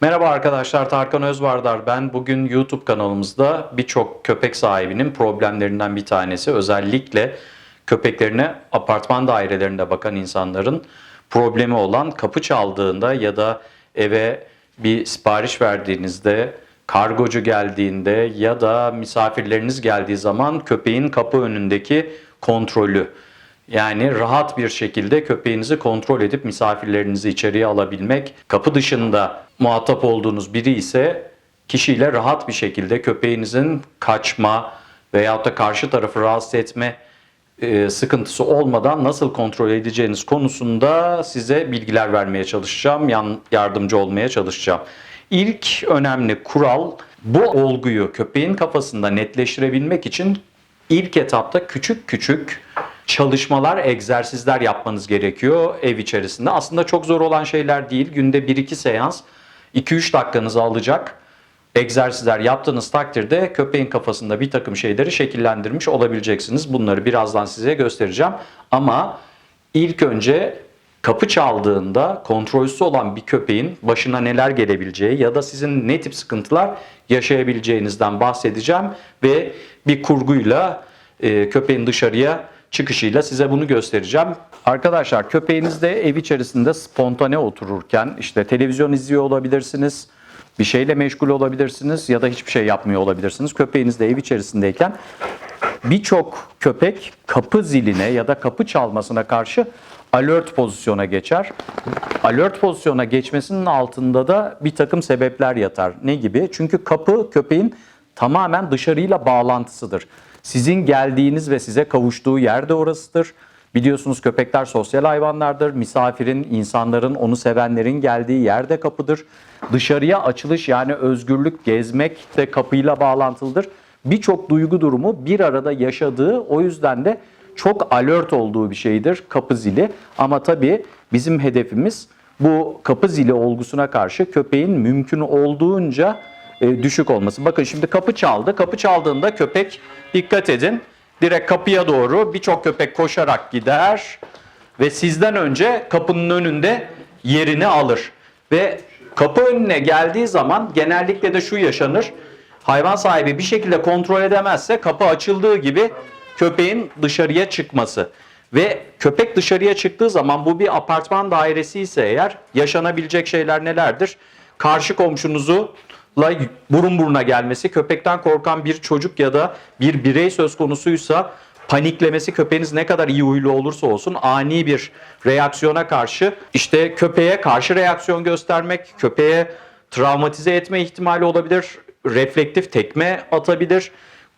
Merhaba arkadaşlar, Tarkan Özvardar ben. Bugün YouTube kanalımızda birçok köpek sahibinin problemlerinden bir tanesi. Özellikle köpeklerine apartman dairelerinde bakan insanların problemi olan kapı çaldığında ya da eve bir sipariş verdiğinizde, kargocu geldiğinde ya da misafirleriniz geldiği zaman köpeğin kapı önündeki kontrolü. Yani rahat bir şekilde köpeğinizi kontrol edip misafirlerinizi içeriye alabilmek. Kapı dışında muhatap olduğunuz biri ise kişiyle rahat bir şekilde köpeğinizin kaçma veyahut da karşı tarafı rahatsız etme e, sıkıntısı olmadan nasıl kontrol edeceğiniz konusunda size bilgiler vermeye çalışacağım, yardımcı olmaya çalışacağım. İlk önemli kural bu olguyu köpeğin kafasında netleştirebilmek için ilk etapta küçük küçük çalışmalar, egzersizler yapmanız gerekiyor ev içerisinde. Aslında çok zor olan şeyler değil. Günde 1-2 seans 2-3 dakikanızı alacak egzersizler yaptığınız takdirde köpeğin kafasında bir takım şeyleri şekillendirmiş olabileceksiniz. Bunları birazdan size göstereceğim. Ama ilk önce kapı çaldığında kontrolsüz olan bir köpeğin başına neler gelebileceği ya da sizin ne tip sıkıntılar yaşayabileceğinizden bahsedeceğim ve bir kurguyla e, köpeğin dışarıya çıkışıyla size bunu göstereceğim. Arkadaşlar köpeğiniz de ev içerisinde spontane otururken işte televizyon izliyor olabilirsiniz, bir şeyle meşgul olabilirsiniz ya da hiçbir şey yapmıyor olabilirsiniz. Köpeğiniz de ev içerisindeyken birçok köpek kapı ziline ya da kapı çalmasına karşı alert pozisyona geçer. Alert pozisyona geçmesinin altında da bir takım sebepler yatar. Ne gibi? Çünkü kapı köpeğin tamamen dışarıyla bağlantısıdır. Sizin geldiğiniz ve size kavuştuğu yer de orasıdır. Biliyorsunuz köpekler sosyal hayvanlardır. Misafirin, insanların, onu sevenlerin geldiği yer de kapıdır. Dışarıya açılış yani özgürlük, gezmek de kapıyla bağlantılıdır. Birçok duygu durumu bir arada yaşadığı o yüzden de çok alert olduğu bir şeydir kapı zili. Ama tabii bizim hedefimiz bu kapı zili olgusuna karşı köpeğin mümkün olduğunca e, düşük olması. Bakın şimdi kapı çaldı. Kapı çaldığında köpek dikkat edin direkt kapıya doğru birçok köpek koşarak gider ve sizden önce kapının önünde yerini alır. Ve kapı önüne geldiği zaman genellikle de şu yaşanır. Hayvan sahibi bir şekilde kontrol edemezse kapı açıldığı gibi köpeğin dışarıya çıkması. Ve köpek dışarıya çıktığı zaman bu bir apartman dairesi ise eğer yaşanabilecek şeyler nelerdir? Karşı komşunuzu la burun buruna gelmesi, köpekten korkan bir çocuk ya da bir birey söz konusuysa paniklemesi köpeğiniz ne kadar iyi huylu olursa olsun ani bir reaksiyona karşı işte köpeğe karşı reaksiyon göstermek, köpeğe travmatize etme ihtimali olabilir, reflektif tekme atabilir,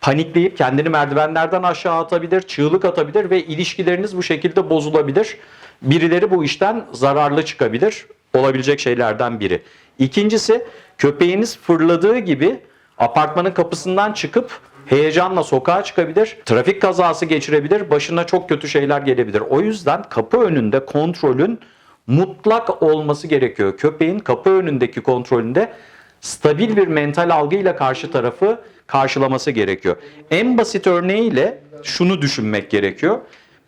panikleyip kendini merdivenlerden aşağı atabilir, çığlık atabilir ve ilişkileriniz bu şekilde bozulabilir. Birileri bu işten zararlı çıkabilir. Olabilecek şeylerden biri. İkincisi köpeğiniz fırladığı gibi apartmanın kapısından çıkıp heyecanla sokağa çıkabilir, trafik kazası geçirebilir, başına çok kötü şeyler gelebilir. O yüzden kapı önünde kontrolün mutlak olması gerekiyor. Köpeğin kapı önündeki kontrolünde stabil bir mental algıyla karşı tarafı karşılaması gerekiyor. En basit örneğiyle şunu düşünmek gerekiyor.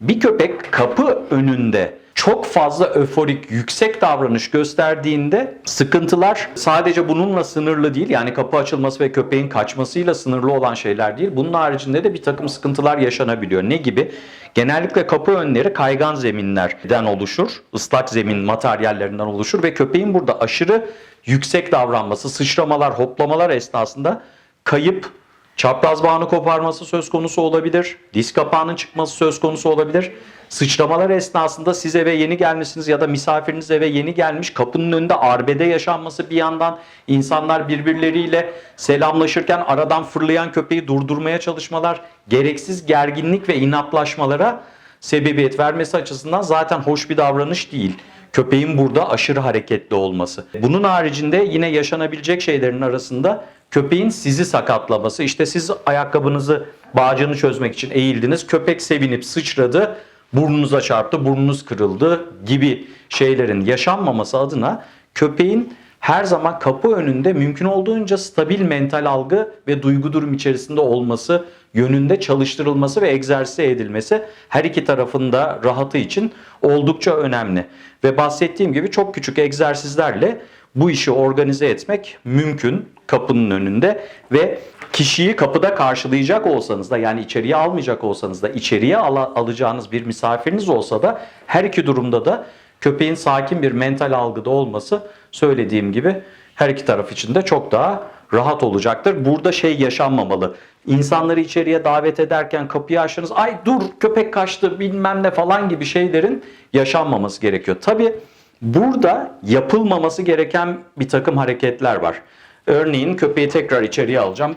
Bir köpek kapı önünde çok fazla öforik, yüksek davranış gösterdiğinde sıkıntılar sadece bununla sınırlı değil. Yani kapı açılması ve köpeğin kaçmasıyla sınırlı olan şeyler değil. Bunun haricinde de bir takım sıkıntılar yaşanabiliyor. Ne gibi? Genellikle kapı önleri kaygan zeminlerden oluşur. ıslak zemin materyallerinden oluşur ve köpeğin burada aşırı yüksek davranması, sıçramalar, hoplamalar esnasında kayıp Çapraz bağını koparması söz konusu olabilir. Diz kapağının çıkması söz konusu olabilir. Sıçramalar esnasında siz eve yeni gelmişsiniz ya da misafiriniz eve yeni gelmiş. Kapının önünde arbede yaşanması bir yandan insanlar birbirleriyle selamlaşırken aradan fırlayan köpeği durdurmaya çalışmalar, gereksiz gerginlik ve inatlaşmalara sebebiyet vermesi açısından zaten hoş bir davranış değil. Köpeğin burada aşırı hareketli olması. Bunun haricinde yine yaşanabilecek şeylerin arasında köpeğin sizi sakatlaması. İşte siz ayakkabınızı bağcını çözmek için eğildiniz. Köpek sevinip sıçradı. Burnunuza çarptı, burnunuz kırıldı gibi şeylerin yaşanmaması adına köpeğin her zaman kapı önünde mümkün olduğunca stabil mental algı ve duygu durum içerisinde olması yönünde çalıştırılması ve egzersize edilmesi her iki tarafında rahatı için oldukça önemli. Ve bahsettiğim gibi çok küçük egzersizlerle bu işi organize etmek mümkün kapının önünde ve kişiyi kapıda karşılayacak olsanız da yani içeriye almayacak olsanız da içeriye ala- alacağınız bir misafiriniz olsa da her iki durumda da köpeğin sakin bir mental algıda olması söylediğim gibi her iki taraf için de çok daha rahat olacaktır. Burada şey yaşanmamalı. İnsanları içeriye davet ederken kapıyı açtınız. Ay dur köpek kaçtı bilmem ne falan gibi şeylerin yaşanmaması gerekiyor. Tabi burada yapılmaması gereken bir takım hareketler var. Örneğin köpeği tekrar içeriye alacağım.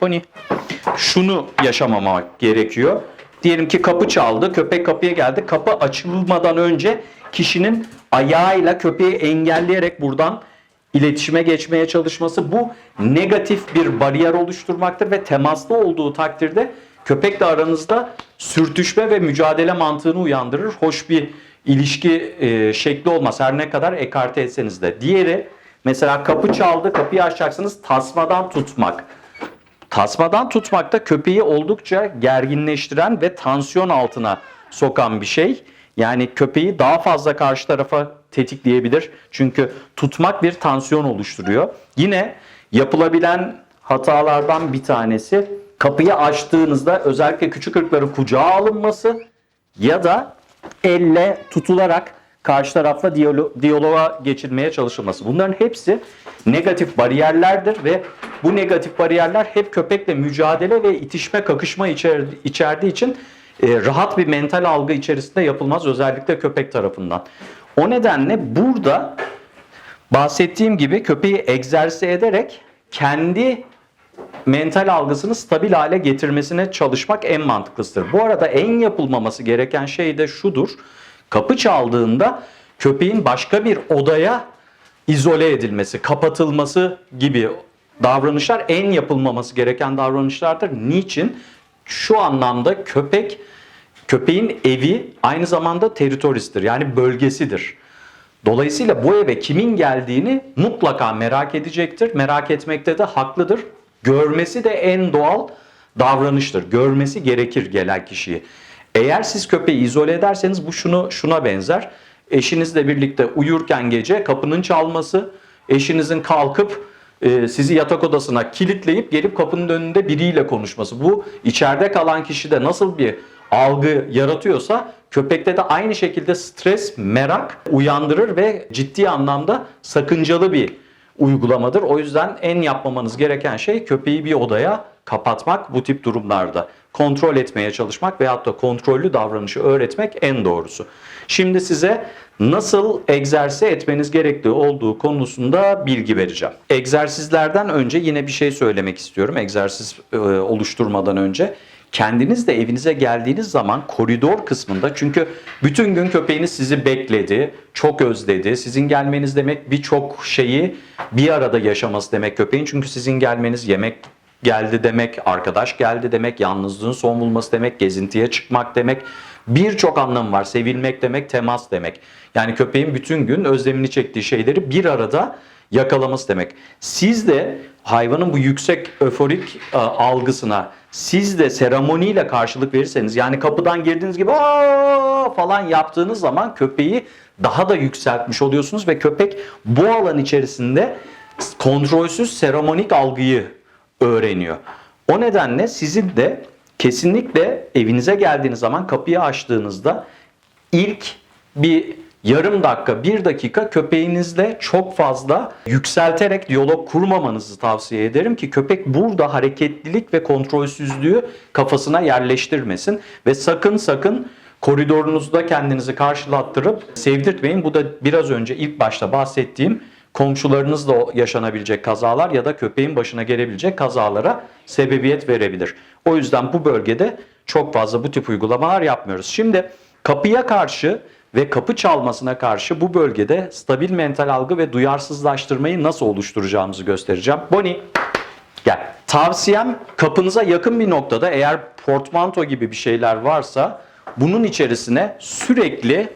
Pony. Şunu yaşamamak gerekiyor. Diyelim ki kapı çaldı, köpek kapıya geldi. Kapı açılmadan önce kişinin ayağıyla köpeği engelleyerek buradan iletişime geçmeye çalışması bu negatif bir bariyer oluşturmaktır ve temaslı olduğu takdirde köpekle aranızda sürtüşme ve mücadele mantığını uyandırır. Hoş bir ilişki e, şekli olmaz her ne kadar ekarte etseniz de. Diğeri mesela kapı çaldı, kapıyı açacaksınız tasmadan tutmak. Tasmadan tutmak da köpeği oldukça gerginleştiren ve tansiyon altına sokan bir şey. Yani köpeği daha fazla karşı tarafa tetikleyebilir. Çünkü tutmak bir tansiyon oluşturuyor. Yine yapılabilen hatalardan bir tanesi kapıyı açtığınızda özellikle küçük ırkların kucağa alınması ya da elle tutularak karşı tarafla diyalo- diyaloğa geçilmeye çalışılması. Bunların hepsi negatif bariyerlerdir ve bu negatif bariyerler hep köpekle mücadele ve itişme, kakışma içer- içerdiği için e, rahat bir mental algı içerisinde yapılmaz özellikle köpek tarafından. O nedenle burada bahsettiğim gibi köpeği egzersize ederek kendi mental algısını stabil hale getirmesine çalışmak en mantıklısıdır. Bu arada en yapılmaması gereken şey de şudur. Kapı çaldığında köpeğin başka bir odaya izole edilmesi, kapatılması gibi davranışlar en yapılmaması gereken davranışlardır. Niçin? Şu anlamda köpek köpeğin evi aynı zamanda teritorisidir. Yani bölgesidir. Dolayısıyla bu eve kimin geldiğini mutlaka merak edecektir. Merak etmekte de haklıdır. Görmesi de en doğal davranıştır. Görmesi gerekir gelen kişiyi. Eğer siz köpeği izole ederseniz bu şunu şuna benzer. Eşinizle birlikte uyurken gece kapının çalması, eşinizin kalkıp e, sizi yatak odasına kilitleyip gelip kapının önünde biriyle konuşması. Bu içeride kalan kişide nasıl bir algı yaratıyorsa köpekte de aynı şekilde stres, merak uyandırır ve ciddi anlamda sakıncalı bir uygulamadır. O yüzden en yapmamanız gereken şey köpeği bir odaya kapatmak bu tip durumlarda. Kontrol etmeye çalışmak veyahut da kontrollü davranışı öğretmek en doğrusu. Şimdi size nasıl egzersize etmeniz gerektiği olduğu konusunda bilgi vereceğim. Egzersizlerden önce yine bir şey söylemek istiyorum. Egzersiz e, oluşturmadan önce. Kendiniz de evinize geldiğiniz zaman koridor kısmında çünkü bütün gün köpeğiniz sizi bekledi, çok özledi. Sizin gelmeniz demek birçok şeyi bir arada yaşaması demek köpeğin. Çünkü sizin gelmeniz yemek geldi demek, arkadaş geldi demek, yalnızlığın son bulması demek, gezintiye çıkmak demek. Birçok anlamı var. Sevilmek demek, temas demek. Yani köpeğin bütün gün özlemini çektiği şeyleri bir arada yakalaması demek. Siz de hayvanın bu yüksek öforik e, algısına siz de seremoniyle karşılık verirseniz yani kapıdan girdiğiniz gibi falan yaptığınız zaman köpeği daha da yükseltmiş oluyorsunuz ve köpek bu alan içerisinde kontrolsüz seremonik algıyı öğreniyor. O nedenle sizin de kesinlikle evinize geldiğiniz zaman kapıyı açtığınızda ilk bir yarım dakika, bir dakika köpeğinizle çok fazla yükselterek diyalog kurmamanızı tavsiye ederim ki köpek burada hareketlilik ve kontrolsüzlüğü kafasına yerleştirmesin ve sakın sakın koridorunuzda kendinizi karşılattırıp sevdirtmeyin. Bu da biraz önce ilk başta bahsettiğim komşularınızla yaşanabilecek kazalar ya da köpeğin başına gelebilecek kazalara sebebiyet verebilir. O yüzden bu bölgede çok fazla bu tip uygulamalar yapmıyoruz. Şimdi kapıya karşı ve kapı çalmasına karşı bu bölgede stabil mental algı ve duyarsızlaştırmayı nasıl oluşturacağımızı göstereceğim. Bonnie gel. Tavsiyem kapınıza yakın bir noktada eğer portmanto gibi bir şeyler varsa bunun içerisine sürekli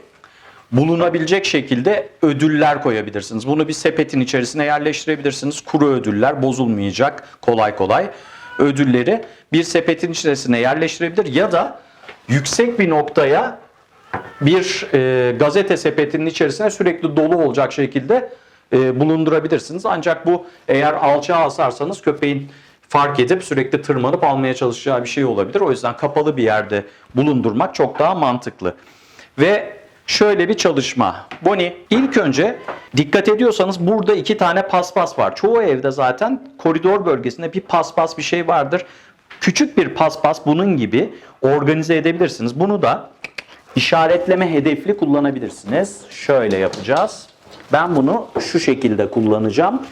bulunabilecek şekilde ödüller koyabilirsiniz. Bunu bir sepetin içerisine yerleştirebilirsiniz. Kuru ödüller bozulmayacak kolay kolay. Ödülleri bir sepetin içerisine yerleştirebilir ya da yüksek bir noktaya bir e, gazete sepetinin içerisine sürekli dolu olacak şekilde e, bulundurabilirsiniz. Ancak bu eğer alçağa asarsanız köpeğin fark edip sürekli tırmanıp almaya çalışacağı bir şey olabilir. O yüzden kapalı bir yerde bulundurmak çok daha mantıklı. Ve şöyle bir çalışma. Bonnie ilk önce dikkat ediyorsanız burada iki tane paspas var. Çoğu evde zaten koridor bölgesinde bir paspas bir şey vardır. Küçük bir paspas bunun gibi organize edebilirsiniz. Bunu da işaretleme hedefli kullanabilirsiniz. Şöyle yapacağız. Ben bunu şu şekilde kullanacağım.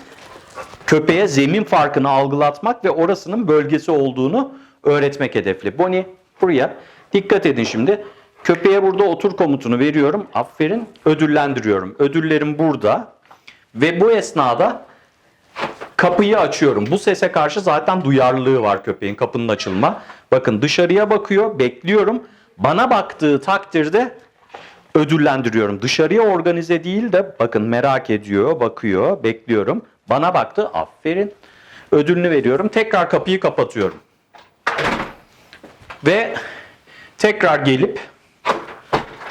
Köpeğe zemin farkını algılatmak ve orasının bölgesi olduğunu öğretmek hedefli. Bonnie buraya dikkat edin şimdi. Köpeğe burada otur komutunu veriyorum. Aferin. Ödüllendiriyorum. Ödüllerim burada. Ve bu esnada kapıyı açıyorum. Bu sese karşı zaten duyarlılığı var köpeğin kapının açılma. Bakın dışarıya bakıyor, bekliyorum. Bana baktığı takdirde ödüllendiriyorum. Dışarıya organize değil de bakın merak ediyor, bakıyor, bekliyorum. Bana baktı, aferin. Ödülünü veriyorum. Tekrar kapıyı kapatıyorum. Ve tekrar gelip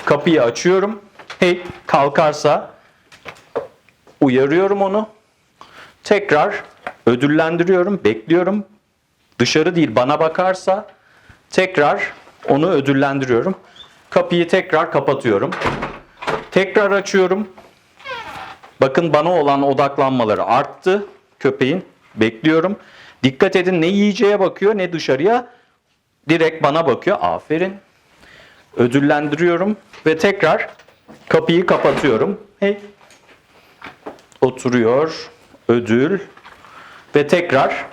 kapıyı açıyorum. Hey kalkarsa uyarıyorum onu. Tekrar ödüllendiriyorum, bekliyorum. Dışarı değil bana bakarsa tekrar onu ödüllendiriyorum. Kapıyı tekrar kapatıyorum. Tekrar açıyorum. Bakın bana olan odaklanmaları arttı köpeğin. Bekliyorum. Dikkat edin ne yiyeceğe bakıyor ne dışarıya. Direkt bana bakıyor. Aferin. Ödüllendiriyorum ve tekrar kapıyı kapatıyorum. Hey. Oturuyor. Ödül ve tekrar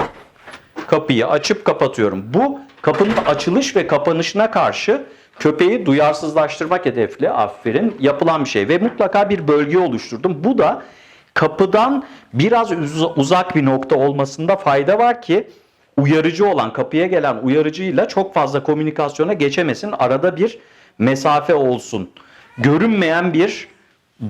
kapıyı açıp kapatıyorum. Bu kapının açılış ve kapanışına karşı köpeği duyarsızlaştırmak hedefli aferin yapılan bir şey ve mutlaka bir bölge oluşturdum. Bu da kapıdan biraz uz- uzak bir nokta olmasında fayda var ki uyarıcı olan kapıya gelen uyarıcıyla çok fazla komünikasyona geçemesin. Arada bir mesafe olsun. Görünmeyen bir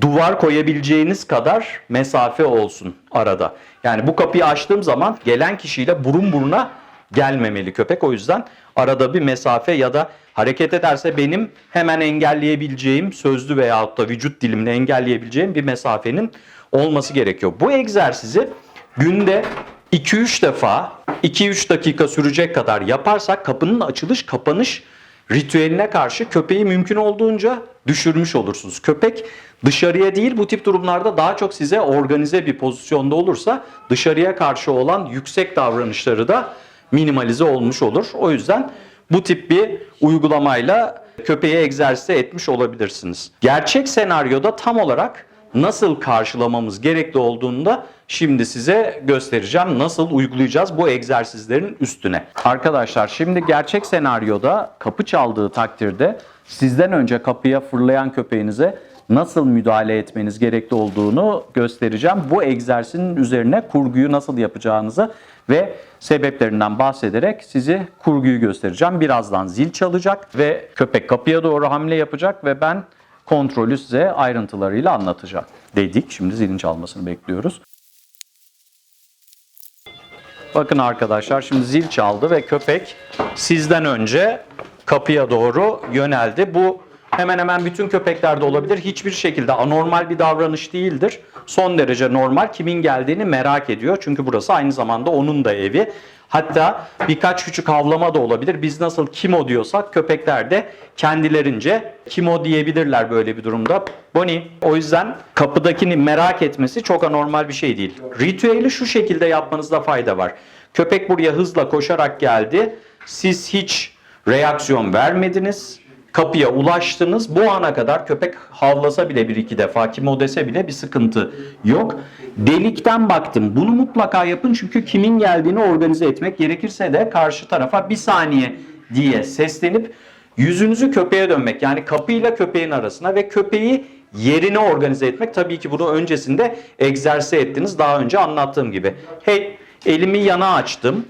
duvar koyabileceğiniz kadar mesafe olsun arada. Yani bu kapıyı açtığım zaman gelen kişiyle burun buruna gelmemeli köpek. O yüzden arada bir mesafe ya da hareket ederse benim hemen engelleyebileceğim sözlü veyahut da vücut dilimle engelleyebileceğim bir mesafenin olması gerekiyor. Bu egzersizi günde 2-3 defa 2-3 dakika sürecek kadar yaparsak kapının açılış kapanış ritüeline karşı köpeği mümkün olduğunca düşürmüş olursunuz. Köpek dışarıya değil bu tip durumlarda daha çok size organize bir pozisyonda olursa dışarıya karşı olan yüksek davranışları da minimalize olmuş olur. O yüzden bu tip bir uygulamayla köpeği egzersize etmiş olabilirsiniz. Gerçek senaryoda tam olarak nasıl karşılamamız gerekli olduğunu da şimdi size göstereceğim. Nasıl uygulayacağız bu egzersizlerin üstüne. Arkadaşlar şimdi gerçek senaryoda kapı çaldığı takdirde sizden önce kapıya fırlayan köpeğinize nasıl müdahale etmeniz gerekli olduğunu göstereceğim. Bu egzersizin üzerine kurguyu nasıl yapacağınızı ve sebeplerinden bahsederek sizi kurguyu göstereceğim. Birazdan zil çalacak ve köpek kapıya doğru hamle yapacak ve ben kontrolü size ayrıntılarıyla anlatacağım dedik. Şimdi zilin çalmasını bekliyoruz. Bakın arkadaşlar şimdi zil çaldı ve köpek sizden önce kapıya doğru yöneldi. Bu hemen hemen bütün köpeklerde olabilir. Hiçbir şekilde anormal bir davranış değildir. Son derece normal. Kimin geldiğini merak ediyor. Çünkü burası aynı zamanda onun da evi. Hatta birkaç küçük havlama da olabilir. Biz nasıl kimo diyorsak köpekler de kendilerince kimo diyebilirler böyle bir durumda. Bonnie o yüzden kapıdakini merak etmesi çok anormal bir şey değil. Ritüeli şu şekilde yapmanızda fayda var. Köpek buraya hızla koşarak geldi. Siz hiç reaksiyon vermediniz. Kapıya ulaştınız. Bu ana kadar köpek havlasa bile bir iki defa, kimo dese bile bir sıkıntı yok. Delikten baktım. Bunu mutlaka yapın çünkü kimin geldiğini organize etmek gerekirse de karşı tarafa bir saniye diye seslenip yüzünüzü köpeğe dönmek. Yani kapıyla köpeğin arasına ve köpeği yerine organize etmek. Tabii ki bunu öncesinde egzersize ettiniz. Daha önce anlattığım gibi. Hey elimi yana açtım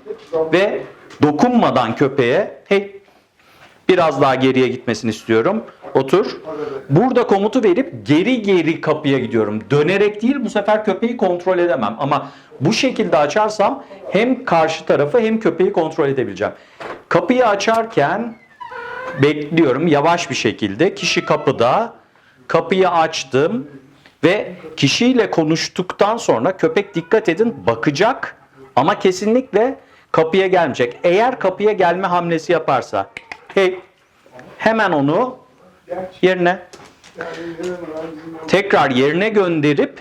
ve dokunmadan köpeğe hey Biraz daha geriye gitmesini istiyorum. Otur. Burada komutu verip geri geri kapıya gidiyorum. Dönerek değil bu sefer köpeği kontrol edemem. Ama bu şekilde açarsam hem karşı tarafı hem köpeği kontrol edebileceğim. Kapıyı açarken bekliyorum yavaş bir şekilde. Kişi kapıda. Kapıyı açtım Ve kişiyle konuştuktan sonra köpek dikkat edin bakacak ama kesinlikle kapıya gelmeyecek. Eğer kapıya gelme hamlesi yaparsa hey hemen onu yerine tekrar yerine gönderip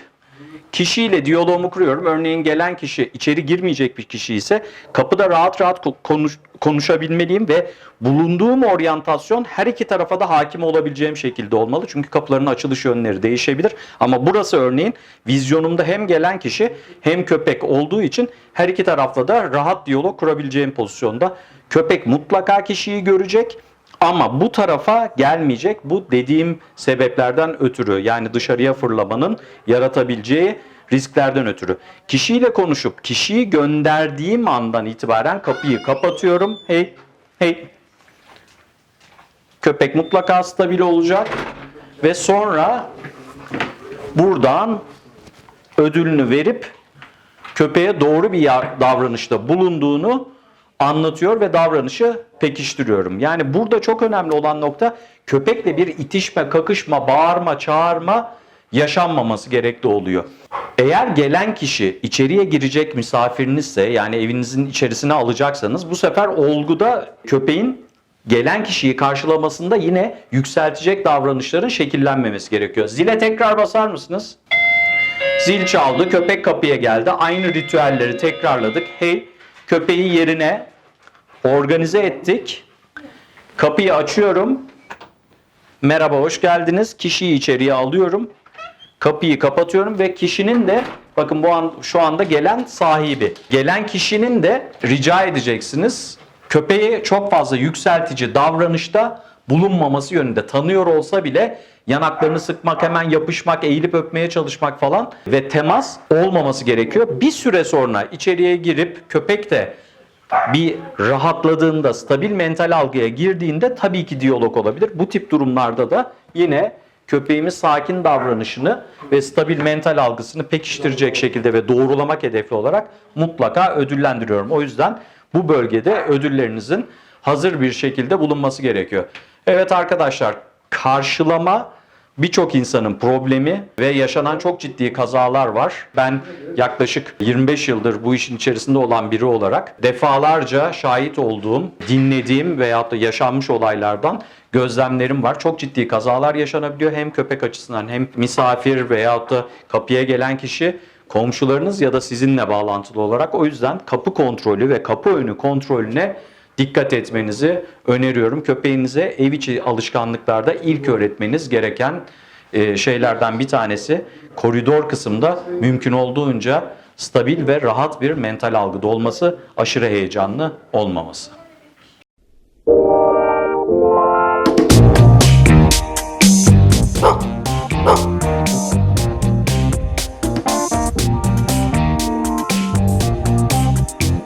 kişiyle diyaloğumu kuruyorum. Örneğin gelen kişi içeri girmeyecek bir kişi ise kapıda rahat rahat ko- konuş, konuşabilmeliyim ve bulunduğum oryantasyon her iki tarafa da hakim olabileceğim şekilde olmalı. Çünkü kapıların açılış yönleri değişebilir. Ama burası örneğin vizyonumda hem gelen kişi hem köpek olduğu için her iki tarafla da rahat diyalog kurabileceğim pozisyonda. Köpek mutlaka kişiyi görecek. Ama bu tarafa gelmeyecek bu dediğim sebeplerden ötürü yani dışarıya fırlamanın yaratabileceği risklerden ötürü. Kişiyle konuşup kişiyi gönderdiğim andan itibaren kapıyı kapatıyorum. Hey, hey. Köpek mutlaka stabil olacak ve sonra buradan ödülünü verip köpeğe doğru bir davranışta bulunduğunu anlatıyor ve davranışı pekiştiriyorum. Yani burada çok önemli olan nokta köpekle bir itişme, kakışma, bağırma, çağırma yaşanmaması gerekli oluyor. Eğer gelen kişi içeriye girecek misafirinizse yani evinizin içerisine alacaksanız bu sefer olguda köpeğin gelen kişiyi karşılamasında yine yükseltecek davranışların şekillenmemesi gerekiyor. Zile tekrar basar mısınız? Zil çaldı, köpek kapıya geldi. Aynı ritüelleri tekrarladık. Hey, köpeği yerine organize ettik. Kapıyı açıyorum. Merhaba, hoş geldiniz. Kişiyi içeriye alıyorum. Kapıyı kapatıyorum ve kişinin de bakın bu an şu anda gelen sahibi. Gelen kişinin de rica edeceksiniz. Köpeği çok fazla yükseltici davranışta bulunmaması yönünde tanıyor olsa bile yanaklarını sıkmak, hemen yapışmak, eğilip öpmeye çalışmak falan ve temas olmaması gerekiyor. Bir süre sonra içeriye girip köpek de bir rahatladığında, stabil mental algıya girdiğinde tabii ki diyalog olabilir. Bu tip durumlarda da yine köpeğimiz sakin davranışını ve stabil mental algısını pekiştirecek şekilde ve doğrulamak hedefli olarak mutlaka ödüllendiriyorum. O yüzden bu bölgede ödüllerinizin hazır bir şekilde bulunması gerekiyor. Evet arkadaşlar karşılama birçok insanın problemi ve yaşanan çok ciddi kazalar var. Ben yaklaşık 25 yıldır bu işin içerisinde olan biri olarak defalarca şahit olduğum, dinlediğim veyahut da yaşanmış olaylardan gözlemlerim var. Çok ciddi kazalar yaşanabiliyor hem köpek açısından hem misafir veyahut da kapıya gelen kişi komşularınız ya da sizinle bağlantılı olarak o yüzden kapı kontrolü ve kapı önü kontrolüne dikkat etmenizi öneriyorum. Köpeğinize ev içi alışkanlıklarda ilk öğretmeniz gereken e, şeylerden bir tanesi koridor kısımda mümkün olduğunca stabil ve rahat bir mental algıda olması, aşırı heyecanlı olmaması.